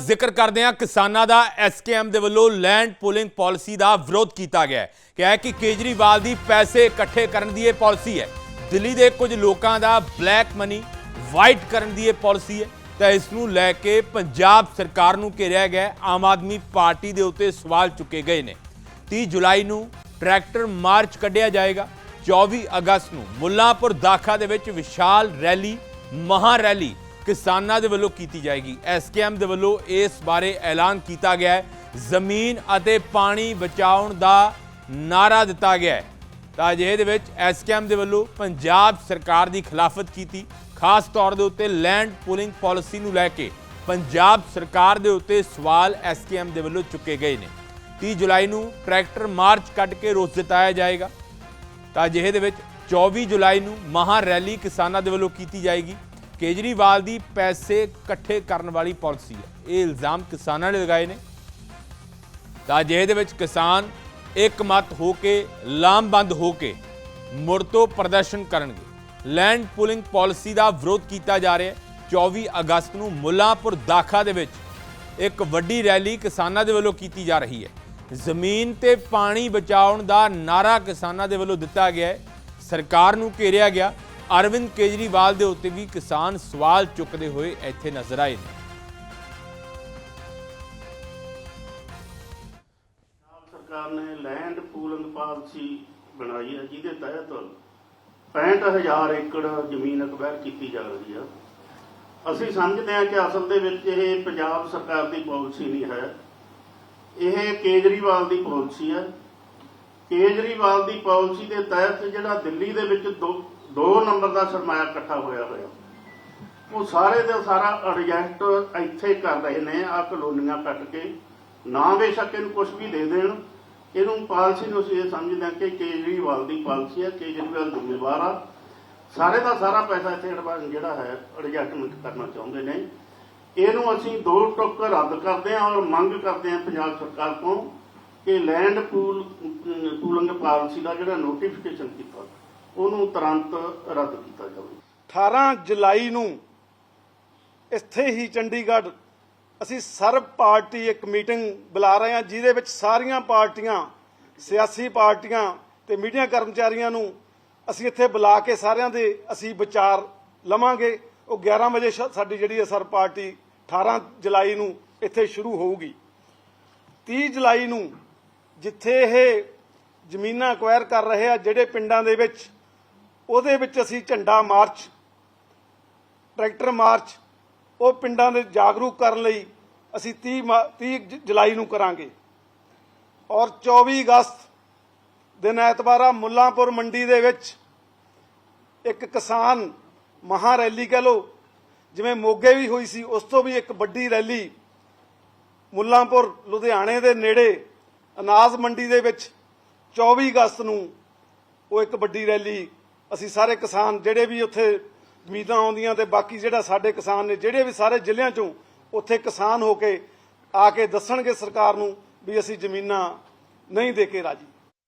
ਜ਼ਿਕਰ ਕਰਦੇ ਹਾਂ ਕਿਸਾਨਾਂ ਦਾ ਐਸਕੇਐਮ ਦੇ ਵੱਲੋਂ ਲੈਂਡ ਪੂਲਿੰਗ ਪਾਲਿਸੀ ਦਾ ਵਿਰੋਧ ਕੀਤਾ ਗਿਆ ਹੈ। ਕਿਹਾ ਹੈ ਕਿ ਕੇਜਰੀਵਾਲ ਦੀ ਪੈਸੇ ਇਕੱਠੇ ਕਰਨ ਦੀ ਇਹ ਪਾਲਿਸੀ ਹੈ। ਦਿੱਲੀ ਦੇ ਕੁਝ ਲੋਕਾਂ ਦਾ ਬਲੈਕ ਮਨੀ, ਵਾਈਟ ਕਰਨ ਦੀ ਇਹ ਪਾਲਿਸੀ ਹੈ। ਤਾਂ ਇਸ ਨੂੰ ਲੈ ਕੇ ਪੰਜਾਬ ਸਰਕਾਰ ਨੂੰ ਘੇਰਿਆ ਗਿਆ ਆਮ ਆਦਮੀ ਪਾਰਟੀ ਦੇ ਉੱਤੇ ਸਵਾਲ ਚੁੱਕੇ ਗਏ ਨੇ। 30 ਜੁਲਾਈ ਨੂੰ ਟਰੈਕਟਰ ਮਾਰਚ ਕੱਢਿਆ ਜਾਏਗਾ। 24 ਅਗਸਤ ਨੂੰ ਮੁੱਲਾਂਪੁਰ ਦਾਖਾ ਦੇ ਵਿੱਚ ਵਿਸ਼ਾਲ ਰੈਲੀ ਮਹਾ ਰੈਲੀ ਕਿਸਾਨਾਂ ਦੇ ਵੱਲੋਂ ਕੀਤੀ ਜਾਏਗੀ। ਐਸਕੇਐਮ ਦੇ ਵੱਲੋਂ ਇਸ ਬਾਰੇ ਐਲਾਨ ਕੀਤਾ ਗਿਆ ਹੈ। ਜ਼ਮੀਨ ਅਤੇ ਪਾਣੀ ਬਚਾਉਣ ਦਾ ਨਾਰਾ ਦਿੱਤਾ ਗਿਆ ਹੈ। ਤਾਂ ਅਜਿਹੇ ਦੇ ਵਿੱਚ ਐਸਕੇਐਮ ਦੇ ਵੱਲੋਂ ਪੰਜਾਬ ਸਰਕਾਰ ਦੀ ਖਿਲਾਫਤ ਕੀਤੀ। ਖਾਸ ਤੌਰ ਦੇ ਉੱਤੇ ਲੈਂਡ ਪੂਲਿੰਗ ਪਾਲਿਸੀ ਨੂੰ ਲੈ ਕੇ ਪੰਜਾਬ ਸਰਕਾਰ ਦੇ ਉੱਤੇ ਸਵਾਲ ਐਸਕੇਐਮ ਦੇ ਵੱਲੋਂ ਚੁੱਕੇ ਗਏ ਨੇ। 30 ਜੁਲਾਈ ਨੂੰ ਟਰੈਕਟਰ ਮਾਰਚ ਕੱਢ ਕੇ ਰੋਸ ਜਤਾਇਆ ਜਾਏਗਾ। ਤਾਂ ਅਜਿਹੇ ਦੇ ਵਿੱਚ 24 ਜੁਲਾਈ ਨੂੰ ਮਹਾ ਰੈਲੀ ਕਿਸਾਨਾਂ ਦੇ ਵੱਲੋਂ ਕੀਤੀ ਜਾਏਗੀ। ਕੇਜਰੀਵਾਲ ਦੀ ਪੈਸੇ ਇਕੱਠੇ ਕਰਨ ਵਾਲੀ ਪਾਲਿਸੀ ਹੈ। ਇਹ ਇਲਜ਼ਾਮ ਕਿਸਾਨਾਂ ਨੇ ਲਗਾਏ ਨੇ। ਤਾਂ ਅਜਿਹੇ ਦੇ ਵਿੱਚ ਕਿਸਾਨ ਇੱਕ ਇੱਕਮਤ ਹੋ ਕੇ, ਲਾਮਬੰਦ ਹੋ ਕੇ ਮੁੜ ਤੋਂ ਪ੍ਰਦਰਸ਼ਨ ਕਰਨਗੇ, ਲੈਂਡ ਪੂਲਿੰਗ ਪਾਲਿਸੀ ਦਾ ਵਿਰੋਧ ਕੀਤਾ ਜਾ ਰਿਹਾ ਹੈ। 24 ਅਗਸਤ ਨੂੰ ਮੁੱਲਾਂਪੁਰ ਦਾਖਾ ਦੇ ਵਿੱਚ ਇੱਕ ਵੱਡੀ ਰੈਲੀ ਕਿਸਾਨਾਂ ਦੇ ਵੱਲੋਂ ਕੀਤੀ ਜਾ ਰਹੀ ਹੈ। ਜ਼ਮੀਨ ਤੇ ਪਾਣੀ ਬਚਾਉਣ ਦਾ ਨਾਰਾ ਕਿਸਾਨਾਂ ਦੇ ਵੱਲੋਂ ਦਿੱਤਾ ਗਿਆ ਹੈ। ਸਰਕਾਰ ਨੂੰ ਘੇਰਿਆ ਗਿਆ। ਅਰਵਿੰਦ ਕੇਜਰੀਵਾਲ ਦੇ ਉੱਤੇ ਵੀ ਕਿਸਾਨ ਸਵਾਲ ਚੁੱਕਦੇ ਹੋਏ ਇੱਥੇ ਨਜ਼ਰ ਆਏ ਨੇ। ਸਰਕਾਰ ਨੇ ਲੈਂਡ ਪੂਲਿੰਗ ਪਾਲਿਸੀ ਬਣਾਈ ਹੈ, ਜਿਹਦੇ ਤਹਿਤ 65000 ਏਕੜ ਜ਼ਮੀਨ ਅਕਵਾਇਰ ਕੀਤੀ ਜਾ ਰਹੀ ਹੈ ਅਸੀਂ ਸਮਝਦੇ ਹਾਂ ਕਿ ਅਸਲ ਦੇ ਵਿੱਚ ਇਹ ਪੰਜਾਬ ਸਰਕਾਰ ਦੀ ਪਾਲਿਸੀ ਨਹੀਂ ਹੈ। ਇਹ ਕੇਜਰੀਵਾਲ ਦੀ ਪਾਲਿਸੀ ਹੈ। ਕੇਜਰੀਵਾਲ ਦੀ ਪਾਲਿਸੀ ਦੇ ਤਹਿਤ ਜਿਹੜਾ ਦਿੱਲੀ ਦੇ ਵਿੱਚ ਦੋ ਨੰਬਰ ਦਾ ਸਰਮਾਇਆ ਇਕੱਠਾ ਹੋਇਆ ਹੋਇਆ। ਉਹ ਸਾਰੇ ਦਾ ਸਾਰਾ ਅਡਜਸਟ ਇੱਥੇ ਕਰ ਰਹੇ ਨੇ ਆ ਕਲੋਨੀਆਂ ਕੱਟ ਕੇ। ਨਾ ਬੇਸ਼ੱਕ ਇਹਨੂੰ ਕੁਝ ਵੀ ਦੇ ਦੇਣ। ਇਹਨੂੰ ਪਾਲਿਸੀ ਨੂੰ ਅਸੀਂ ਇਹ ਸਮਝਦੇ ਹਾਂ ਕਿ ਕੇਜਰੀਵਾਲ ਦੀ ਪਾਲਿਸੀ ਹੈ ਕੇਜਰੀਵਾਲ ਜ਼ਿੰਮੇਵਾਰ ਆ। ਸਾਰੇ ਦਾ ਸਾਰਾ ਪੈਸਾ ਇੱਥੇ ਜਿਹੜਾ ਹੈ ਅਡਜਸਟਮੈਂਟ ਕਰਨਾ ਚਾਹੁੰਦੇ ਨੇ। ਇਹਨੂੰ ਅਸੀਂ ਦੋ ਟੁੱਕ ਰੱਦ ਕਰਦੇ ਹਾਂ ਔਰ ਮੰਗ ਕਰਦੇ ਹਾਂ ਪੰਜਾਬ ਸਰਕਾਰ ਤੋਂ ਕਿ ਲੈਂਡ ਪੂਲ ਪੂਲਿੰਗ ਪਾਲਿਸੀ ਦਾ ਜਿਹੜਾ ਨੋਟੀਫਿਕੇਸ਼ਨ ਕੀਤਾ ਉਹਨੂੰ ਤੁਰੰਤ ਰੱਦ ਕੀਤਾ ਜਾਵੇ। 18 ਜੁਲਾਈ ਨੂੰ ਇੱਥੇ ਹੀ ਚੰਡੀਗੜ੍ਹ ਅਸੀਂ ਸਰਬ ਪਾਰਟੀ ਇੱਕ ਮੀਟਿੰਗ ਬੁਲਾ ਰਹੇ ਹਾਂ, ਜਿਹਦੇ ਵਿੱਚ ਸਾਰੀਆਂ ਪਾਰਟੀਆਂ, ਸਿਆਸੀ ਪਾਰਟੀਆਂ ਤੇ ਮੀਡੀਆ ਕਰਮਚਾਰੀਆਂ ਨੂੰ ਅਸੀਂ ਇੱਥੇ ਬੁਲਾ ਕੇ ਸਾਰਿਆਂ ਦੇ ਅਸੀਂ ਵਿਚਾਰ ਲਵਾਂਗੇ। ਉਹ 11 ਵਜੇ ਸਾਡੀ ਜਿਹੜੀ ਹੈ ਸਰਬ ਪਾਰਟੀ 18 ਜੁਲਾਈ ਨੂੰ ਇੱਥੇ ਸ਼ੁਰੂ ਹੋਊਗੀ। 30 ਜੁਲਾਈ ਨੂੰ ਜਿੱਥੇ ਇਹ ਜ਼ਮੀਨਾਂ ਅਕਵਾਇਰ ਕਰ ਰਹੇ ਆ, ਜਿਹੜੇ ਪਿੰਡਾਂ ਦੇ ਵਿੱਚ ਉਹਦੇ ਵਿੱਚ ਅਸੀਂ ਝੰਡਾ ਮਾਰਚ, ਟਰੈਕਟਰ ਮਾਰਚ, ਉਹ ਪਿੰਡਾਂ ਦੇ ਜਾਗਰੂਕ ਕਰਨ ਲਈ ਅਸੀਂ 30 ਮਾ- 30 ਜੁਲਾਈ ਨੂੰ ਕਰਾਂਗੇ। ਔਰ 24 ਅਗਸਤ ਦਿਨ ਐਤਵਾਰਾ ਮੁੱਲਾਂਪੁਰ ਮੰਡੀ ਦੇ ਵਿੱਚ ਇੱਕ ਕਿਸਾਨ ਮਹਾ ਰੈਲੀ ਕਹ ਲੋ ਜਿਵੇਂ ਮੋਗੇ ਵੀ ਹੋਈ ਸੀ, ਉਸ ਤੋਂ ਵੀ ਇੱਕ ਵੱਡੀ ਰੈਲੀ ਮੁੱਲਾਂਪੁਰ, ਲੁਧਿਆਣੇ ਦੇ ਨੇੜੇ ਅਨਾਜ ਮੰਡੀ ਦੇ ਵਿੱਚ 24 ਅਗਸਤ ਨੂੰ ਉਹ ਇੱਕ ਵੱਡੀ ਰੈਲੀ ਅਸੀਂ ਸਾਰੇ ਕਿਸਾਨ ਜਿਹੜੇ ਵੀ ਉੱਥੇ ਉਮੀਦਾਂ ਆਉਂਦੀਆਂ ਤੇ ਬਾਕੀ ਜਿਹੜਾ ਸਾਡੇ ਕਿਸਾਨ ਨੇ, ਜਿਹੜੇ ਵੀ ਸਾਰੇ ਜ਼ਿਲ੍ਹਿਆਂ ਚੋਂ ਉੱਥੇ ਕਿਸਾਨ ਹੋ ਕੇ ਆ ਕੇ ਦੱਸਣਗੇ ਸਰਕਾਰ ਨੂੰ ਵੀ ਅਸੀਂ ਜ਼ਮੀਨਾਂ ਨਹੀਂ ਦੇ ਕੇ ਰਾਜੀ।